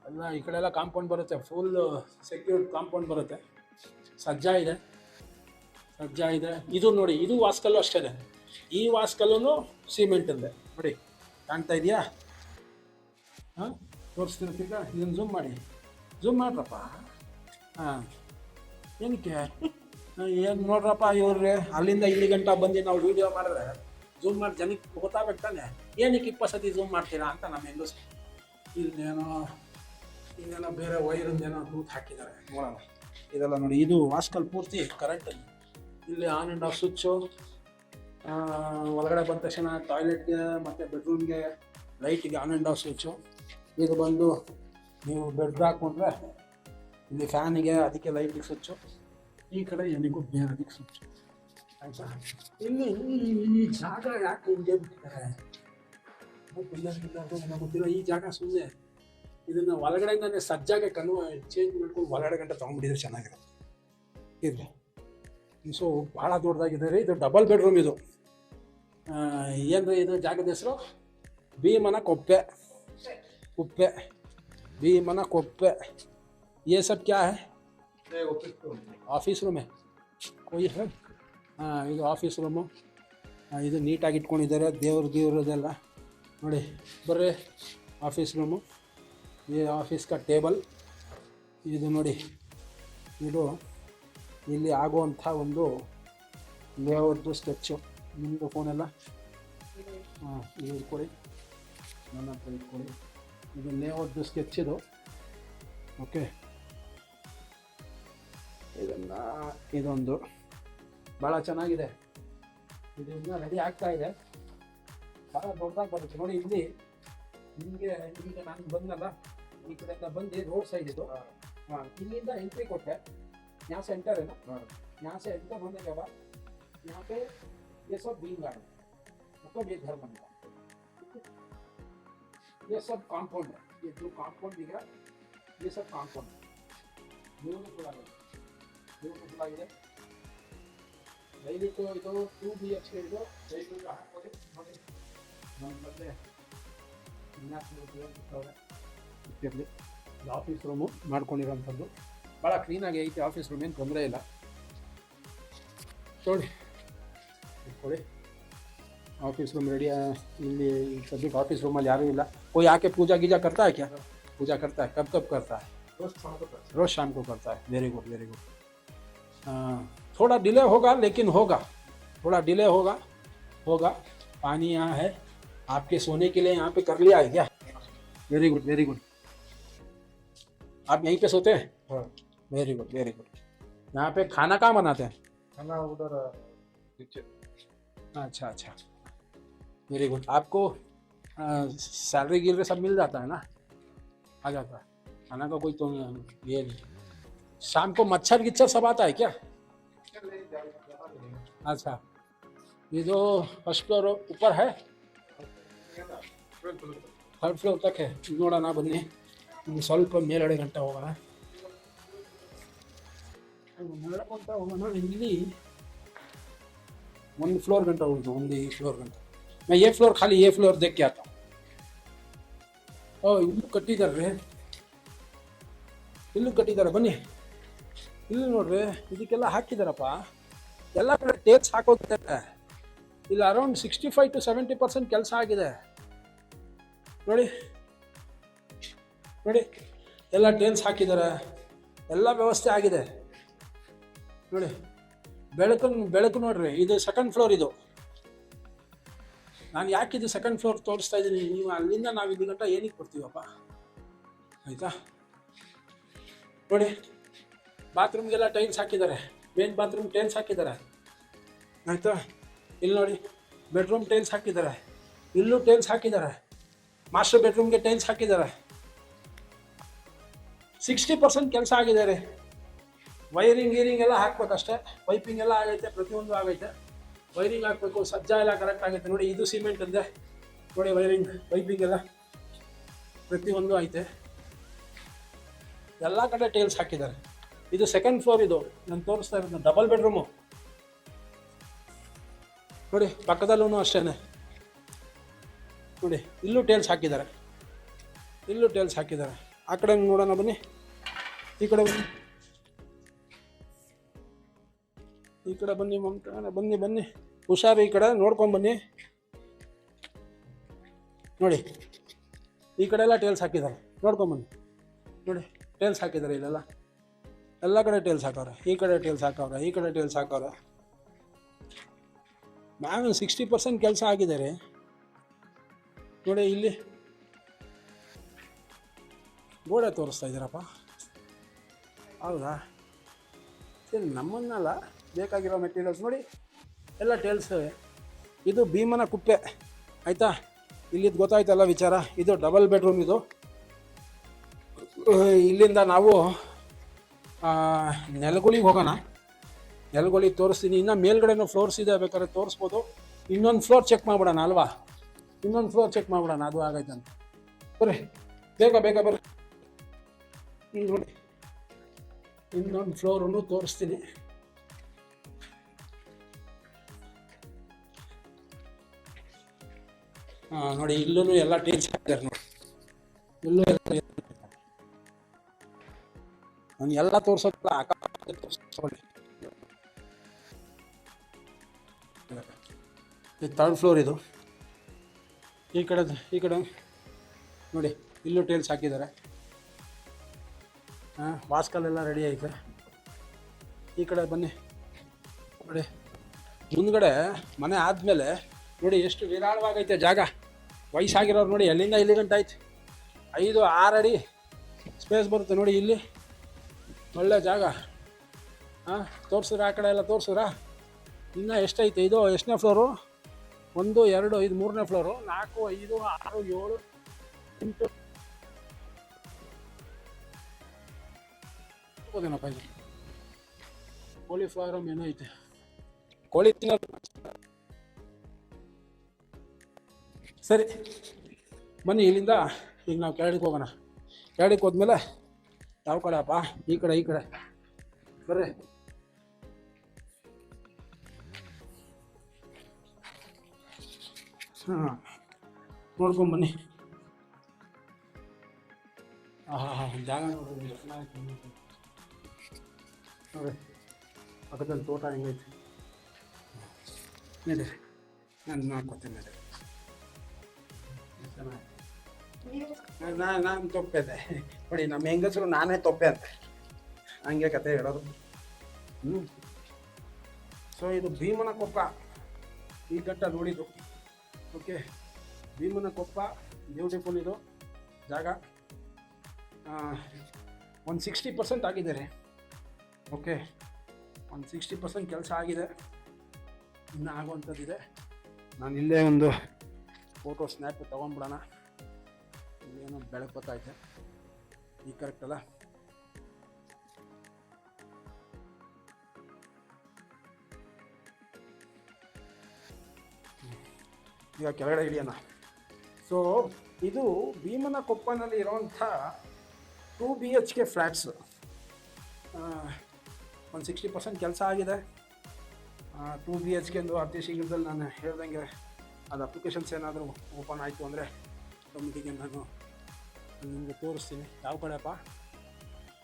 [SPEAKER 1] ಎಲ್ಲ ಈ ಕಡೆ ಎಲ್ಲ ಕಾಂಪೌಂಡ್ ಬರುತ್ತೆ. ಫುಲ್ ಸೆಕ್ಯೂರ್ಡ್ ಕಾಂಪೌಂಡ್ ಬರುತ್ತೆ. ಸಜ್ಜಾ ಇದೆ. ಸಜ್ಜಾ ಇದೆ. ಇದು ನೋಡಿ, ಇದು ವಾಸ್ಕಲ್ಲು ಅಷ್ಟೇ ಈ ವಾಸ್ಕಲ್ಲೂ ಸಿಮೆಂಟ್ ಇದೆ. ನೋಡಿ, ಕಾಣ್ತಾ ಇದೆಯಾ? ಹಾಂ, ತೋರಿಸ್ತೀನಿ ತಿರ್ಗಾ. ಇದನ್ನು ಝೂಮ್ ಮಾಡಿ. ಝೂಮ್ ಮಾಡ್ರಪ್ಪ. ಹಾಂ. ಏನಕ್ಕೆ? ಏನು ನೋಡ್ರಪ್ಪ ಇವ್ರೆ ಅಲ್ಲಿಂದ ಇಲ್ಲಿ ಗಂಟ ಬಂದು ನಾವು ವೀಡಿಯೋ ಮಾಡಿದ್ರೆ ಝೂಮ್ ಮಾಡಿ ಜನಕ್ಕೆ ಗೊತ್ತಾಗಬೇಕು ಏನಕ್ಕೆ ಇಪ್ಪತ್ತು ಸತಿ ಝೂಮ್ ಮಾಡ್ತೀರಾ ಅಂತ ನಮ್ಮ ಹೆಂಗಸ್. ಇಲ್ಲೇನೋ ಇನ್ನೇನೋ ಬೇರೆ ವೈರಿಂದೇನೋ ತೂತು ಹಾಕಿದ್ದಾರೆ. ನೋಡೋಣ. ಇದೆಲ್ಲ ನೋಡಿ, ಇದು ವಾಸ್ಕಲ್ ಪೂರ್ತಿ ಕರೆಂಟಲ್ಲಿ ಇಲ್ಲಿ ಆನ್ ಆ್ಯಂಡ್ ಆಫ್ ಸ್ವಿಚ್ಚು ಒಳಗಡೆ ಬಂದ ತಕ್ಷಣ ಟಾಯ್ಲೆಟ್ಗೆ ಮತ್ತು ಬೆಡ್ರೂಮ್ಗೆ ಲೈಟಿಗೆ ಆನ್ ಆ್ಯಂಡ್ ಆಫ್ ಸ್ವಿಚ್ಚು ಇದು ಬಂದು ನೀವು ಬೆಡ್ ಹಾಕ್ಕೊಂಡ್ರೆ ಇಲ್ಲಿ ಫ್ಯಾನಿಗೆ ಅದಕ್ಕೆ ಲೈಟಿಗೆ ಸ್ವಿಚ್ಚು ಈ ಕಡೆ ಏನಿಗೂ ಬೇರೆ ಅದಕ್ಕೆ ಸ್ವಿಚ್ಚು ಆಯಿತಾ? ಇಲ್ಲಿ ಈ- ಜಾಗ ಯಾಕೆ ಹಿಂಗೆ ಬಿಟ್ಟಿದ್ದಾರೆ ಗೊತ್ತಿಲ್ಲ. ಈ ಜಾಗ ಸುಮ್ಮನೆ ಇದನ್ನು ಒಳಗಡೆಯಿಂದನೇ ಸಜ್ಜಾಗೆ ಕನ್ವ ಚೇಂಜ್ ಮಾಡ್ಕೊಂಡು ಒಳಗಡೆ ಗಂಟೆ ತೊಗೊಂಡ್ಬಿಟ್ಟಿದ್ರೆ ಚೆನ್ನಾಗಿರುತ್ತೆ ಇರಲಿ. ಸೊ ಭಾಳ ದೊಡ್ಡದಾಗಿದೆ ರೀ ಇದು ಡಬಲ್ ಬೆಡ್ರೂಮ್ ಇದು. ಏನು ಇದು ಜಾಗದ ಹೆಸರು? ಭೀಮನ ಕೊಪ್ಪೆ. ಕುಪ್ಪೆ. ಭೀಮನ ಕೊಪ್ಪೆ. ये सब क्या है ಆಫೀಸ್ ರೂಮೇ ಕೊಯ್ है ಹಾಂ ಇದು ಆಫೀಸ್ ರೂಮು ಇದು ನೀಟಾಗಿ ಇಟ್ಕೊಂಡಿದ್ದಾರೆ ದೇವ್ರ ದೇವ್ರದೆಲ್ಲ ನೋಡಿ ಬರ್ರಿ ಆಫೀಸ್ ರೂಮು ಈ ಆಫೀಸ್ ಕ ಟೇಬಲ್ ಇದು ನೋಡಿ ಇದು ಇಲ್ಲಿ ಆಗುವಂಥ ಒಂದು ಲೇಔಟ್ದು ಸ್ಕೆಚ್ಚು ನಿಮ್ಮದು ಫೋನೆಲ್ಲ ಹಾಂ ಇದು ಇಟ್ಕೊಳ್ಳಿ ನನ್ನ ಹತ್ರ ಇಟ್ಕೊಳ್ಳಿ ಇದು ಲೇಔಟ್ದು ಸ್ಕೆಚ್ ಇದು ಓಕೆ ಇದನ್ನು ಇದೊಂದು ಭಾಳ ಚೆನ್ನಾಗಿದೆ ಇದು ಇನ್ನೂ ರೆಡಿ ಆಗ್ತಾ ಇದೆ ಭಾಳ ದೊಡ್ಡದಾಗಿ ಬರುತ್ತೆ ನೋಡಿ ಇಲ್ಲಿ ನಿಮಗೆ ಈಗ ನಾನು ಬಂದಲ್ಲ ಈ ಕಡೆಯಿಂದ ಬಂದು ರೋಡ್ ಸೈಡ್ ಇದು ಹಾಂ ಇಲ್ಲಿಂದ ಎಂಟ್ರಿ ಕೊಟ್ಟೆ यहाँ से एंटर है ना यहाँ से एंटर होने के बाद यहाँ पे ये सब बीम गार्ड मतलब ये घर बनेगा ये सब कॉम्पाउंड है ये जो कॉम्पाउंड दिख रहा है ये सब कॉम्पाउंड है ಬ್ಯೂಟಿಫುಲ್ ಉಪಯೋಗವಾಗಿದೆ ದಯವಿಟ್ಟು ಇದು ಟೂ ಬಿ ಎಚ್ ಕೆ ಇದು ದಯವಿಟ್ಟು ಹಾಕ್ಬೋದು ನೋಡಿ ನಮ್ಮ ಬಂದೆ ಇರ್ತಿರಲಿ ಇದು ಆಫೀಸ್ ರೂಮು ಮಾಡ್ಕೊಂಡಿರೋಂಥದ್ದು ಭಾಳ ಕ್ಲೀನಾಗಿ ಐತೆ ಆಫೀಸ್ ರೂಮ್ ಏನು ತೊಂದರೆ ಇಲ್ಲ ನೋಡಿ ಇಟ್ಕೊಳ್ಳಿ ಆಫೀಸ್ ರೂಮ್ ರೆಡಿ ಇಲ್ಲಿ ಸದ್ಯಕ್ಕೆ ಆಫೀಸ್ ರೂಮಲ್ಲಿ ಯಾರೂ ಇಲ್ಲ ಓ ಯಾಕೆ ಪೂಜಾ ಗೀಜಾ करता है क्या पूजा करता है कब कब करता है रोज शाम को करता है रोज शाम को करता है वेरी गुड वेरी गुड थोड़ा डिले होगा लेकिन होगा। थोड़ा डिले होगा होगा। पानी यहाँ है। आपके सोने के लिए यहाँ पे कर लिया है क्या? वेरी गुड वेरी गुड आप यहीं पे सोते हैं?
[SPEAKER 2] हाँ।
[SPEAKER 1] वेरी गुड वेरी गुड यहाँ पे खाना कहाँ बनाते हैं?
[SPEAKER 2] खाना उधर
[SPEAKER 1] अच्छा अच्छा। वेरी गुड आपको सैलरी गिल सब मिल जाता है ना? आ जाता है। खाना का कोई तो ये नहीं। शाम को मच्छर गिच्छर सब आता है क्या अच्छा ये जो फर्स्ट फ्लोर ऊपर है ಥರ್ಡ್ ಫ್ಲೋರ್ ತಕ್ಕ ನೋಡೋಣ ಬನ್ನಿ ಇನ್ನು ಸ್ವಲ್ಪ ಮೇಲ್ಗಡೆ ಗಂಟೆ ಹೋಗೋಣ ನಡ್ಕೊಂತ ಹೋಗೋಣ ಇಲ್ಲಿ ಒಂದು ಫ್ಲೋರ್ ಗಂಟ ಹೋಗುದು ಒಂದು ಈ ಫ್ಲೋರ್ ಗಂಟ मैं ये फ्लोर खाली ये फ्लोर देख के आता हूँ ಓ ಇಲ್ಲೂ ಕಟ್ಟಿದ್ದಾರೆ ಇಲ್ಲೂ ಕಟ್ಟಿದ್ದಾರೆ ಬನ್ನಿ ಇಲ್ಲಿ ನೋಡ್ರಿ, ಇದಕ್ಕೆಲ್ಲ ಹಾಕಿದಾರಪ್ಪ. ಎಲ್ಲ ಕಡೆ ಟೇಲ್ಸ್ ಹಾಕೋತಾರೆ ಇಲ್ಲಿ around sixty five to seventy percent ಕೆಲಸ ಆಗಿದೆ. ನೋಡಿ ನೋಡಿ, ಎಲ್ಲ ಟೇನ್ಸ್ ಹಾಕಿದ್ದಾರೆ. ಎಲ್ಲ ವ್ಯವಸ್ಥೆ ಆಗಿದೆ. ನೋಡಿ, ಬೆಳಕು ಬೆಳಕು ನೋಡ್ರಿ, ಇದು ಸೆಕೆಂಡ್ ಫ್ಲೋರ್ ಇದು. ನಾನು ಯಾಕೆ ಇದು ಸೆಕೆಂಡ್ ಫ್ಲೋರ್ ತೋರಿಸ್ತಾ ಇದ್ದೀನಿ ನೀವು ಅಲ್ಲಿಂದ ನಾವು ಇಲ್ಲಿ ಗಂಟ ಏನಕ್ಕೆ ಕೊಡ್ತೀವಪ್ಪ ಆಯಿತಾ? ನೋಡಿ ಬಾತ್ರೂಮ್ಗೆಲ್ಲ ಟೈಲ್ಸ್ ಹಾಕಿದ್ದಾರೆ. ಮೇನ್ ಬಾತ್ರೂಮ್ ಟೈಲ್ಸ್ ಹಾಕಿದ್ದಾರೆ. ಆಯಿತಾ? ಇಲ್ಲಿ ನೋಡಿ ಬೆಡ್ರೂಮ್ ಟೈಲ್ಸ್ ಹಾಕಿದ್ದಾರೆ. ಇಲ್ಲೂ ಟೈಲ್ಸ್ ಹಾಕಿದ್ದಾರೆ. ಮಾಸ್ಟರ್ ಬೆಡ್ರೂಮ್ಗೆ ಟೈಲ್ಸ್ ಹಾಕಿದ್ದಾರೆ. ಸಿಕ್ಸ್ಟಿ ಪರ್ಸೆಂಟ್ ಕೆಲಸ ಆಗಿದೆ ರೀ. ವೈರಿಂಗ್ ಗೀರಿಂಗ್ ಎಲ್ಲ ಹಾಕ್ಬೇಕಷ್ಟೇ. ಪೈಪಿಂಗ್ ಎಲ್ಲ ಆಗೈತೆ, ಪ್ರತಿಯೊಂದು ಆಗೈತೆ. ವೈರಿಂಗ್ ಹಾಕಬೇಕು, ಸಜ್ಜ ಎಲ್ಲ ಕರೆಕ್ಟ್ ಆಗೈತೆ. ನೋಡಿ, ಇದು ಸಿಮೆಂಟ್ ಅಂದೆ. ನೋಡಿ ವೈರಿಂಗ್ ಪೈಪಿಂಗ್ ಎಲ್ಲ ಪ್ರತಿಯೊಂದು ಐತೆ. ಎಲ್ಲ ಕಡೆ ಟೈಲ್ಸ್ ಹಾಕಿದ್ದಾರೆ. ಇದು ಸೆಕೆಂಡ್ ಫ್ಲೋರ್ ಇದು. ನಾನು ತೋರಿಸ್ತಾ ಇರೋದು ಡಬಲ್ ಬೆಡ್ರೂಮು ನೋಡಿ ಪಕ್ಕದಲ್ಲೂ ಅಷ್ಟೇ ನೋಡಿ, ಇಲ್ಲೂ ಟೇಲ್ಸ್ ಹಾಕಿದ್ದಾರೆ. ಇಲ್ಲೂ ಟೇಲ್ಸ್ ಹಾಕಿದ್ದಾರೆ. ಆ ಕಡೆ ನೋಡೋಣ ಬನ್ನಿ. ಈ ಕಡೆ ಬನ್ನಿ. ಈ ಕಡೆ ಬನ್ನಿ ಮಮತಾ ಬನ್ನಿ ಬನ್ನಿ. ಹುಷಾರು ಈ ಕಡೆ ನೋಡ್ಕೊಂಬನ್ನಿ ನೋಡಿ, ಈ ಕಡೆ ಎಲ್ಲ ಟೇಲ್ಸ್ ಹಾಕಿದ್ದಾರೆ. ನೋಡ್ಕೊಂಬನ್ನಿ ನೋಡಿ ಟೇಲ್ಸ್ ಹಾಕಿದ್ದಾರೆ ಇಲ್ಲೆಲ್ಲ. ಎಲ್ಲ ಕಡೆ ಟೇಲ್ಸ್ ಹಾಕವ್ರೆ. ಈ ಕಡೆ ಟೇಲ್ಸ್ ಹಾಕವ್ರೆ, ಈ ಕಡೆ ಟೇಲ್ಸ್ ಹಾಕವ್ರೆ. ಮ್ಯಾಮ್ ಸಿಕ್ಸ್ಟಿ ಪರ್ಸೆಂಟ್ ಕೆಲಸ ಆಗಿದೆ ರೀ. ನೋಡಿ ಇಲ್ಲಿ. ಗೋಡೆ ತೋರಿಸ್ತಾ ಇದ್ದೀರಪ್ಪ. ಹೌದಾ? ಸರಿ, ನಮ್ಮನ್ನೆಲ್ಲ ಬೇಕಾಗಿರೋ ಮೆಟೀರಿಯಲ್ಸ್ ನೋಡಿ, ಎಲ್ಲ ಟೇಲ್ಸ್ ಇದು ಭೀಮನ ಕುಪ್ಪೆ. ಆಯಿತಾ? ಇಲ್ಲಿದ್ದು ಗೊತ್ತಾಯ್ತಲ್ಲ ವಿಚಾರ. ಇದು ಡಬಲ್ ಬೆಡ್ರೂಮ್ ಇದು. ಇಲ್ಲಿಂದ ನಾವು ನೆಲಗುಳಿಗೆ ಹೋಗೋಣ. ನೆಲಗುಳಿಗೆ ತೋರಿಸ್ತೀನಿ. ಇನ್ನೂ ಮೇಲ್ಗಡೆನೂ ಫ್ಲೋರ್ಸ್ ಇದೆ, ಬೇಕಾದ್ರೆ ತೋರಿಸ್ಬೋದು. ಇನ್ನೊಂದು ಫ್ಲೋರ್ ಚೆಕ್ ಮಾಡ್ಬಿಡೋಣ ಅಲ್ವಾ? ಇನ್ನೊಂದು ಫ್ಲೋರ್ ಚೆಕ್ ಮಾಡ್ಬಿಡೋಣ, ಅದು ಆಗೈತಂತ. ಬರ್ರಿ. ಬೇಗ ಬೇಗ ಬರ್ರಿ. ನೋಡಿ. ಇನ್ನೊಂದು ಫ್ಲೋರನ್ನು ತೋರಿಸ್ತೀನಿ. ಹಾಂ ನೋಡಿ, ಇಲ್ಲೂ ಎಲ್ಲ ಟೀಚರ್ ಹಾಕಿದ್ದಾರೆ ನೋಡಿ. ಇಲ್ಲೂ ನಾನು ಎಲ್ಲ ತೋರ್ಸೋಲ್ಲ ಅಕ್ಕ ತೋರಿಸ್ಕೊಳ್ಳಿ. ಇದು ಥರ್ಡ್ ಫ್ಲೋರ್ ಇದು. ಈ ಕಡೆ ಈ ಕಡೆ ನೋಡಿ ಇಲ್ಲೂ ಟೇಲ್ಸ್ ಹಾಕಿದ್ದಾರೆ. ಹಾಂ ವಾಸ್ಕಲ್ಲೆಲ್ಲ ರೆಡಿ ಆಯಿತು ಈ ಕಡೆ ಬನ್ನಿ. ನೋಡಿ ಮುಂದ್ಗಡೆ ಮನೆ ಆದಮೇಲೆ ನೋಡಿ ಎಷ್ಟು ವಿರಾಳವಾಗೈತೆ ಜಾಗ. ವಯಸ್ಸಾಗಿರೋರು ನೋಡಿ ಎಲ್ಲಿಂದ ಇಲ್ಲಿ ಆಯ್ತು. ಐದು ಆರು ಅಡಿ ಸ್ಪೇಸ್ ಬರುತ್ತೆ ನೋಡಿ ಇಲ್ಲಿ. ಒಳ್ಳೆ ಜಾಗ. ಹಾಂ ತೋರ್ಸಿದ್ರೆ ಆ ಕಡೆ ಎಲ್ಲ ತೋರಿಸಿದ್ರಾ? ಇನ್ನೂ ಎಷ್ಟೈತೆ? ಇದು ಎಷ್ಟನೇ ಫ್ಲೋರು ಒಂದು, ಎರಡು ಐದು ಮೂರನೇ ಫ್ಲೋರು ನಾಲ್ಕು, ಐದು, ಆರು, ಏಳು, ಎಂಟು. ಹೋದೇನಪ್ಪ ಇದು? ಕೋಳಿ ಫಾರಮ್ ಏನೋ ಐತೆ. ಕೋಳಿ ತಿನ್ನೋದು ಸರಿ, ಬನ್ನಿ ಇಲ್ಲಿಂದ ಈಗ ನಾವು ಕೆಳಗೆ ಹೋಗೋಣ. ಕೆಳಗೆ ಹೋದ್ಮೇಲೆ ಯಾವ ಕಡೆ ಅಪ್ಪ ಈ ಕಡೆ ಈ ಕಡೆ ಬರ್ರಿ ಹಾಂ ನೋಡ್ಕೊಂಬನ್ನಿ ಹಾಂ ಹಾಂ ಜಾಗ ನೋಡ್ರಿ ಎಷ್ಟು ಚೆನ್ನಾಗೈತೆ ನೋಡಿ. ನೋಡಿ ಪಕ್ಕದಲ್ಲಿ ತೋಟ ಹೆಂಗೈತೆ ನಡೀರಿ ನಾನು ನೋಡ್ಕೊತೀನಿ ನಡೀರಿ ನಾನು ನಾನು ತೊಪ್ಪೆದೆ ನೋಡಿ ನಮ್ಮ ಹೆಂಗಸರು ನಾನೇ ತೊಪ್ಪೆ ಅಂತ. ಹಂಗೆ ಕತೆ ಹೇಳೋದು. ಹ್ಞೂ ಸೊ ಇದು ಭೀಮನ ಕೊಪ್ಪ. ಈ ಘಟ್ಟ ನೋಡಿದ್ದು. ಓಕೆ ಭೀಮನ ಕೊಪ್ಪ ಬ್ಯೂಟಿಫುಲ್ ಇದು ಜಾಗ. ಒಂದು ಸಿಕ್ಸ್ಟಿ ಪರ್ಸೆಂಟ್ ಆಗಿದ್ದಾರೆ ಓಕೆ ಒಂದು ಸಿಕ್ಸ್ಟಿ ಪರ್ಸೆಂಟ್ ಕೆಲಸ ಆಗಿದೆ. ಇನ್ನು ಆಗುವಂಥದ್ದಿದೆ. ನಾನು ಇಲ್ಲೇ ಒಂದು ಫೋಟೋ ಸ್ನ್ಯಾಪ್ ತೊಗೊಂಡ್ಬಿಡೋಣ. ಇಲ್ಲೇನೋ ಬೆಳಕು ಬರ್ತೈತೆ ಈ ಕರೆಕ್ಟ್ ಅಲ್ಲ? ಈಗ ಕೆಳಗಡೆ ಇಳಿಯೋಣ ಸೊ ಇದು ಭೀಮನ ಕೊಪ್ಪನಲ್ಲಿ ಇರುವಂಥ two B H K flats ಒಂದು ಸಿಕ್ಸ್ಟಿ ಪರ್ಸೆಂಟ್ ಕೆಲಸ ಆಗಿದೆ. ಟೂ ಬಿ ಎಚ್ ಕೆ ಟಿ ಅತಿ ಶೀಘ್ರದಲ್ಲಿ ನಾನು ಹೇಳ್ದಂಗೆ ಅದು ಅಪ್ಲಿಕೇಶನ್ಸ್ ಏನಾದರೂ ಓಪನ್ ಆಯಿತು ಅಂದರೆ ಆಟೋಮೆಟಿಕ್ ನಾನು ನಿಮಗೆ ತೋರಿಸ್ತೀನಿ. ಯಾವ ಕಡೆಪ್ಪ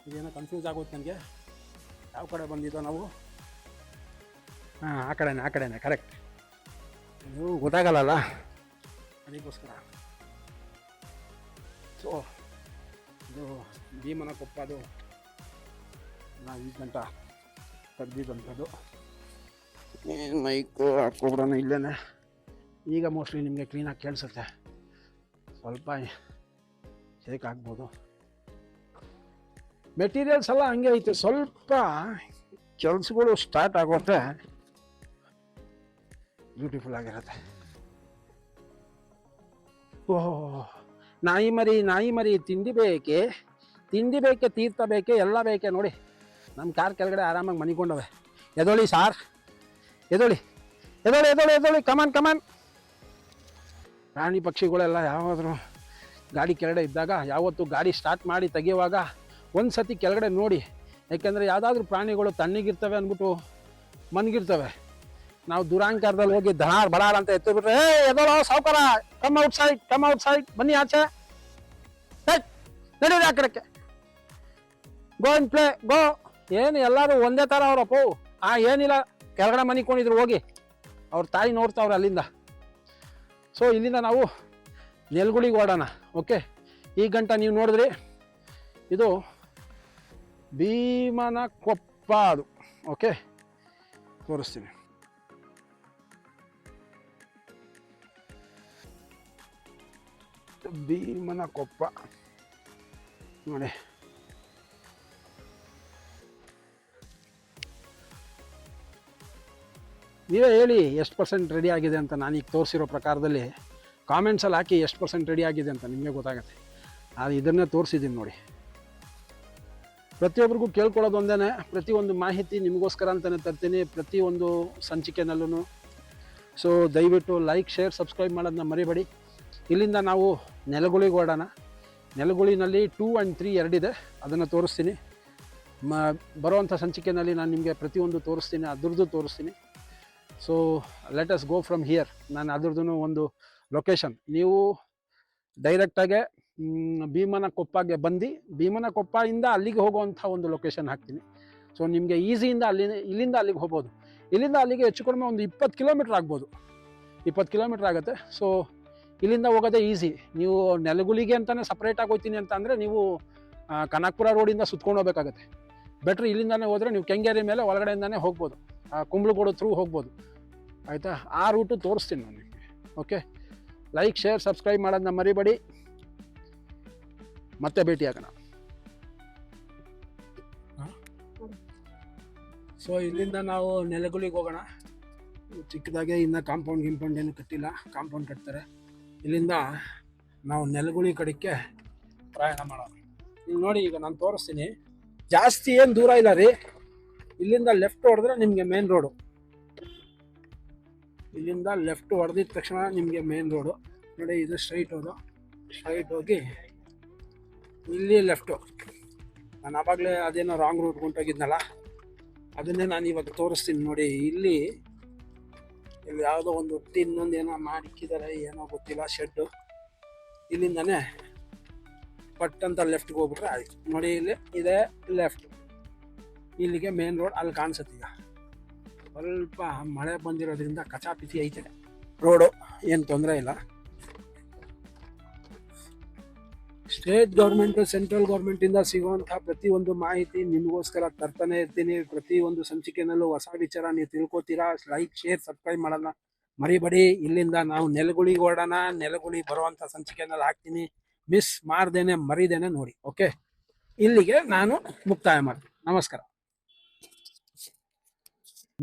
[SPEAKER 1] ಇದೇನೋ ಕನ್ಫ್ಯೂಸ್ ಆಗುತ್ತೆ ನನಗೆ. ಯಾವ ಕಡೆ ಬಂದಿದ್ದೋ ನಾವು? ಹಾಂ ಆ ಕಡೆನೇ ಆ ಕಡೆನೇ ಕರೆಕ್ಟ್ ಇದು ಗೊತ್ತಾಗಲ್ಲ ಅದಕ್ಕೋಸ್ಕರ. ಸೊ ಇದು ಭೀಮನ ಕೊಪ್ಪ ಅದು. ನಾವು ಈ ಗಂಟ ತೆಗ್ದಿದ್ದಂಥದ್ದು ಮೈಕು ಹಾಕೋಬಿಡೋಣ ಇಲ್ಲೇ ಈಗ ಮೋಸ್ಟ್ಲಿ ನಿಮಗೆ ಕ್ಲೀನಾಗಿ ಕೇಳಿಸುತ್ತೆ. ಸ್ವಲ್ಪ ಶೇಕ್ ಆಗ್ಬೋದು. ಮೆಟೀರಿಯಲ್ಸ್ ಎಲ್ಲ ಹಂಗೆ ಐತೆ. ಸ್ವಲ್ಪ ಕೆಲಸಗಳು ಸ್ಟಾರ್ಟ್ ಆಗುತ್ತೆ ಬ್ಯೂಟಿಫುಲ್ ಆಗಿರುತ್ತೆ. ಓಹೋ ನಾಯಿ ಮರಿ ನಾಯಿ ಮರಿ ತಿಂಡಿ ಬೇಕೆ? ತಿಂಡಿ ಬೇಕೆ, ತೀರ್ಥ ಬೇಕೆ, ಎಲ್ಲ ಬೇಕೆ ನೋಡಿ. ನಮ್ಮ ಕಾರ್ ಕೆಳಗಡೆ ಆರಾಮಾಗಿ ಮನಿಕೊಂಡವೆ. ಎದೊಳಿ ಸಾರ್. ಎದೋಳಿ, ಎದೊಳಿ ಎದೊಳಿ, ಎದೋಳಿ. ಕಮಾನ್ ಕಮಾನ್ ಪ್ರಾಣಿ ಪಕ್ಷಿಗಳೆಲ್ಲ ಯಾವಾದರೂ ಗಾಡಿ ಕೆಳಗಡೆ ಇದ್ದಾಗ, ಯಾವತ್ತು ಗಾಡಿ ಸ್ಟಾರ್ಟ್ ಮಾಡಿ ತೆಗೆಯುವಾಗ ಒಂದು ಸತಿ ಕೆಳಗಡೆ ನೋಡಿ. ಯಾಕೆಂದರೆ ಯಾವುದಾದ್ರೂ ಪ್ರಾಣಿಗಳು ತಣ್ಣಗಿರ್ತವೆ ಅಂದ್ಬಿಟ್ಟು ಮನ್ಗಿರ್ತವೆ. ನಾವು ದುರಾಂಕಾರದಲ್ಲಿ ಹೋಗಿ ಧನಾರ್ ಬಡಾರ್ ಅಂತ ಎತ್ತು ಬಿಟ್ರೆ ಏ ಎದೋ ಸಾವುಕಾರ come outside come outside ಬನ್ನಿ ಆಚೆ. ನಡೀರಿ ಆ ಕಡೆಕ್ಕೆ ಗೋ ಇನ್ ಪ್ಲೇ ಗೋ ಏನು, ಎಲ್ಲರೂ ಒಂದೇ ಥರ ಅವರಪ್ಪ ಆ ಏನಿಲ್ಲ, ಕೆಳಗಡೆ ಮನಿಕೊಂಡಿದ್ರು, ಹೋಗಿ. ಅವ್ರ ತಾಯಿ ನೋಡ್ತಾವ್ರೆ ಅಲ್ಲಿಂದ. ಸೊ ಇಲ್ಲಿಂದ ನಾವು ನೆಲ್ಗುಳಿಗೆ ಓಡೋಣ, ಓಕೆ? ಈ ಗಂಟ ನೀವು ನೋಡಿದ್ರಿ? ಇದು ಭೀಮನ ಕೊಪ್ಪ ಅದು, ಓಕೆ? ತೋರಿಸ್ತೀನಿ. ಭೀಮನ ಕೊಪ್ಪ. ನೋಡಿ. ನೀವೇ ಹೇಳಿ, ಎಷ್ಟು ಪರ್ಸೆಂಟ್ ರೆಡಿ ಆಗಿದೆ ಅಂತ ನಾನೀಗ ತೋರಿಸಿರೋ ಪ್ರಕಾರದಲ್ಲಿ. ಕಾಮೆಂಟ್ಸಲ್ಲಿ ಹಾಕಿ ಎಷ್ಟು ಪರ್ಸೆಂಟ್ ರೆಡಿ ಆಗಿದೆ ಅಂತ ನಿಮಗೆ ಗೊತ್ತಾಗುತ್ತೆ. ಅದು ಇದನ್ನೇ ತೋರಿಸಿದ್ದೀನಿ ನೋಡಿ. ಪ್ರತಿಯೊಬ್ಬರಿಗೂ ಕೇಳ್ಕೊಳ್ಳೋದು ಒಂದೇ ಪ್ರತಿಯೊಂದು ಮಾಹಿತಿ ನಿಮಗೋಸ್ಕರ ಅಂತಲೇ ತರ್ತೀನಿ, ಪ್ರತಿಯೊಂದು ಸಂಚಿಕೆನಲ್ಲೂ ಸೊ ದಯವಿಟ್ಟು ಲೈಕ್ ಶೇರ್ ಸಬ್ಸ್ಕ್ರೈಬ್ ಮಾಡೋದನ್ನ ಮರಿಬೇಡಿ. ಇಲ್ಲಿಂದ ನಾವು ನೆಲಗುಳಿಗೆ ಓಡೋಣ. ನೆಲಗುಳಿನಲ್ಲಿ ಟೂ ಆ್ಯಂಡ್ ತ್ರೀ ಎರಡಿದೆ ಅದನ್ನು ತೋರಿಸ್ತೀನಿ. ಮ, ಬರೋವಂಥ ಸಂಚಿಕೆನಲ್ಲಿ ನಾನು ನಿಮಗೆ ಪ್ರತಿಯೊಂದು ತೋರಿಸ್ತೀನಿ, ಅದ್ರದ್ದು ತೋರಿಸ್ತೀನಿ. So let us go from here ನಾನು ಅದ್ರದ್ದು ಒಂದು ಲೊಕೇಶನ್ ನೀವು ಡೈರೆಕ್ಟಾಗೆ ಭೀಮನ ಕೊಪ್ಪಗೆ ಬಂದು ಭೀಮನ ಇಂದ ಅಲ್ಲಿಗೆ ಹೋಗುವಂಥ ಒಂದು ಲೊಕೇಶನ್ ಹಾಕ್ತೀನಿ. ಸೊ ನಿಮಗೆ ಈಸಿಯಿಂದ ಅಲ್ಲಿ, ಇಲ್ಲಿಂದ ಅಲ್ಲಿಗೆ ಹೋಗ್ಬೋದು. ಇಲ್ಲಿಂದ ಅಲ್ಲಿಗೆ ಹೆಚ್ಚು ಕಡಿಮೆ ಒಂದು ಇಪ್ಪತ್ತು ಕಿಲೋಮೀಟ್ರ್ ಆಗ್ಬೋದು. ಇಪ್ಪತ್ತು ಕಿಲೋಮೀಟ್ರ್ ಆಗುತ್ತೆ. ಸೊ ಇಲ್ಲಿಂದ ಹೋಗೋದೇ ಈಸಿ ನೀವು ನೆಲಗುಲಿಗೆ ಅಂತಲೇ ಸಪ್ರೇಟಾಗಿ ಹೋಗ್ತೀನಿ ಅಂತ ಅಂದರೆ ನೀವು ಕನಕಪುರ ರೋಡಿಂದ ಸುತ್ಕೊಂಡು ಹೋಗ್ಬೇಕಾಗತ್ತೆ. ಬೆಟ್ರ್ ಇಲ್ಲಿಂದಾನೇ ಹೋದರೆ ನೀವು ಕೆಂಗೇರಿ ಮೇಲೆ ಒಳಗಡೆಯಿಂದಾನೇ ಹೋಗ್ಬೋದು. ಕುಂಬ್ಳಗೋಡು ಥ್ರೂ ಹೋಗ್ಬೋದು. ಆಯಿತಾ? ಆ ರೂಟು ತೋರಿಸ್ತೀನಿ ನಾನು ನಿಮಗೆ. ಓಕೆ ಲೈಕ್ ಶೇರ್ ಸಬ್ಸ್ಕ್ರೈಬ್ ಮಾಡೋದನ್ನ ಮರಿಬೇಡಿ. ಮತ್ತೆ ಭೇಟಿಯಾಗೋಣ ಸೊ ಇಲ್ಲಿಂದ ನಾವು ನೆಲಗುಳಿಗೆ ಹೋಗೋಣ. ಚಿಕ್ಕದಾಗೆ ಇನ್ನು ಕಾಂಪೌಂಡ್ ಗಿಂಪೌಂಡ್ ಏನು ಕಟ್ಟಿಲ್ಲ. ಕಾಂಪೌಂಡ್ ಕಟ್ತಾರೆ. ಇಲ್ಲಿಂದ ನಾವು ನೆಲಗುಳಿ ಕಡೆಗೆ ಪ್ರಯಾಣ ಮಾಡೋಣ. ಈಗ ನೋಡಿ, ಈಗ ನಾನು ತೋರಿಸ್ತೀನಿ. ಜಾಸ್ತಿ ಏನು ದೂರ ಇಲ್ಲ ರೀ. ಇಲ್ಲಿಂದ ಲೆಫ್ಟ್ ಹೊಡೆದ್ರೆ ನಿಮಗೆ ಮೇನ್ ರೋಡು ಇಲ್ಲಿಂದ ಲೆಫ್ಟ್ ಹೊಡೆದಿದ ತಕ್ಷಣ ನಿಮಗೆ ಮೇನ್ ರೋಡು ನೋಡಿ, ಇದು ಸ್ಟ್ರೈಟ್ ಹೋದು ಸ್ಟ್ರೈಟ್ ಹೋಗಿ ಇಲ್ಲಿ ಲೆಫ್ಟು ನಾನು ಆವಾಗಲೇ ಅದೇನೋ ರಾಂಗ್ ರೂಟ್ ಹೊಂಟೋಗಿದ್ನಲ್ಲ ಅದನ್ನೇ ನಾನು ಇವಾಗ ತೋರಿಸ್ತೀನಿ ನೋಡಿ. ಇಲ್ಲಿ ಇಲ್ಲಿ ಯಾವುದೋ ಒಂದು ಹುಟ್ಟಿ ಇನ್ನೊಂದು ಏನೋ ಮಾಡಿಕ್ಕಿದ್ದಾರೆ ಏನೋ ಗೊತ್ತಿಲ್ಲ ಶೆಡ್ಡು ಇಲ್ಲಿಂದನೇ ಪಟ್ ಅಂತ ಲೆಫ್ಟ್ಗೆ ಹೋಗ್ಬಿಟ್ರೆ ಆಯಿತು. ನೋಡಿ, ಇಲ್ಲಿ ಇದೇ ಲೆಫ್ಟ್ ಇಲ್ಲಿಗೆ ಮೇನ್ ರೋಡ್ ಅಲ್ಲಿ ಕಾಣಿಸುತ್ತೀಗ ಸ್ವಲ್ಪ ಮಳೆ ಬಂದಿರೋದ್ರಿಂದ ಕಚಾಪಿಚಿ ಐತೆ. ರೋಡು ಏನು ತೊಂದರೆ ಇಲ್ಲ. ಸ್ಟೇಟ್ ಗೌರ್ಮೆಂಟ್ ಸೆಂಟ್ರಲ್ ಗೌರ್ಮೆಂಟಿಂದ ಸಿಗುವಂತಹ ಪ್ರತಿಯೊಂದು ಮಾಹಿತಿ ನಿಮಗೋಸ್ಕರ ತರ್ತಾನೆ ಇರ್ತೀನಿ. ಪ್ರತಿಯೊಂದು ಸಂಚಿಕೆನಲ್ಲೂ ಹೊಸ ವಿಚಾರ ನೀವು ತಿಳ್ಕೊತೀರಾ? ಲೈಕ್ ಶೇರ್ ಸಬ್ಸ್ಕ್ರೈಬ್ ಮಾಡೋಣ ಮರಿಬೇಡಿ. ಇಲ್ಲಿಂದ ನಾವು ನೆಲಗುಳಿಗೆ ಓಡೋಣ ನೆಲಗುಳಿ ಬರುವಂಥ ಸಂಚಿಕೆನಲ್ಲಿ ಹಾಕ್ತೀನಿ. ಮಿಸ್ ಮಾಡ್ದೇನೆ, ಮರಿದೇನೆ ನೋಡಿ ಓಕೆ ಇಲ್ಲಿಗೆ ನಾನು ಮುಕ್ತಾಯ ಮಾಡ್ತೀನಿ. ನಮಸ್ಕಾರ.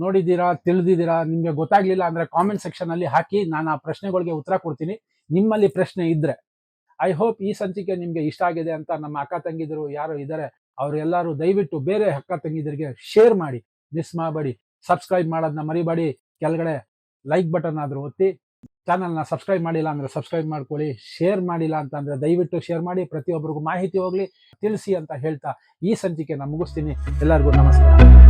[SPEAKER 1] ನೋಡಿದ್ದೀರಾ, ತಿಳಿದಿದ್ದೀರಾ, ನಿಮಗೆ ಗೊತ್ತಾಗ್ಲಿಲ್ಲ ಅಂದ್ರೆ ಕಾಮೆಂಟ್ ಸೆಕ್ಷನ್ ಅಲ್ಲಿ ಹಾಕಿ ನಾನು ಆ ಪ್ರಶ್ನೆಗಳಿಗೆ ಉತ್ತರ ಕೊಡ್ತೀನಿ. ನಿಮ್ಮಲ್ಲಿ ಪ್ರಶ್ನೆ ಇದ್ರೆ ಐ ಹೋಪ್ ಈ ಸಂಚಿಕೆ ನಿಮಗೆ ಇಷ್ಟ ಆಗಿದೆ ಅಂತ ನಮ್ಮ ಅಕ್ಕ ತಂಗಿದ್ರು, ಯಾರು ಇದ್ದಾರೆ ಅವರೆಲ್ಲರೂ ದಯವಿಟ್ಟು ಬೇರೆ ಅಕ್ಕ ತಂಗಿದರಿಗೆ ಶೇರ್ ಮಾಡಿ. ಮಿಸ್ ಮಾಡಬೇಡಿ ಸಬ್ಸ್ಕ್ರೈಬ್ ಮಾಡೋದನ್ನ ಮರಿಬೇಡಿ. ಕೆಳಗಡೆ ಲೈಕ್ ಬಟನ್ ಆದರೂ ಒತ್ತಿ. ಚಾನಲ್ನ ಸಬ್ಸ್ಕ್ರೈಬ್ ಮಾಡಿಲ್ಲ ಅಂದ್ರೆ ಸಬ್ಸ್ಕ್ರೈಬ್ ಮಾಡ್ಕೊಳ್ಳಿ. ಶೇರ್ ಮಾಡಿಲ್ಲ ಅಂತಂದ್ರೆ ದಯವಿಟ್ಟು ಶೇರ್ ಮಾಡಿ. ಪ್ರತಿಯೊಬ್ಬರಿಗೂ ಮಾಹಿತಿ ಹೋಗಲಿ. ತಿಳಿಸಿ ಅಂತ ಹೇಳ್ತಾ ಈ ಸಂಚಿಕೆನ ಮುಗಿಸ್ತೀನಿ. ಎಲ್ಲರಿಗೂ ನಮಸ್ಕಾರ.